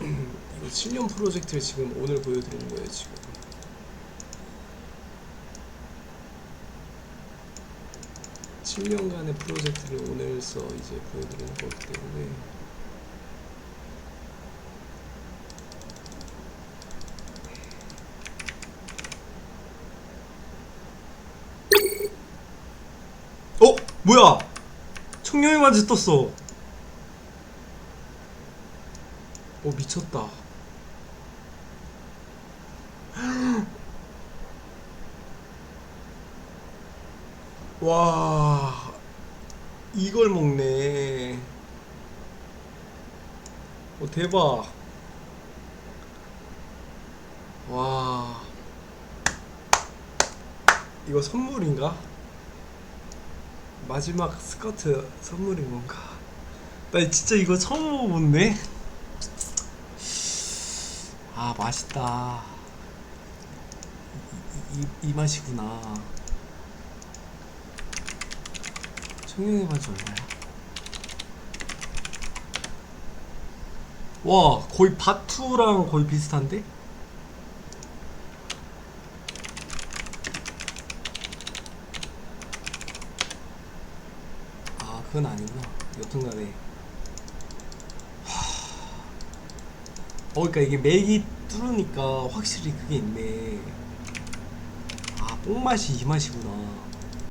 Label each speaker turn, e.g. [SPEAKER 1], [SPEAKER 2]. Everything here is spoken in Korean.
[SPEAKER 1] 이거 7년 프로젝트를 지금 오늘 보여드리는 거예요 지금. 칠년간의 프로젝트를 오늘서 이제 보여드리는 거기 때문에 어? 뭐야? 청룡의 만지 떴어. 오 미쳤다. 와 이걸 먹네. 오 대박. 와 이거 선물인가? 마지막 스커트 선물인 건가? 나 진짜 이거 처음 먹어본데? 아 맛있다 이, 이, 이 맛이구나 청룡의 맛이 얼마야? 와 거의 바투랑 거의 비슷한데? 아 그건 아니구나 여튼간에 어, 그러니까 이게 맥이 뚫으니까 확실히 그게 있네. 아, 뽕맛이 이 맛이구나.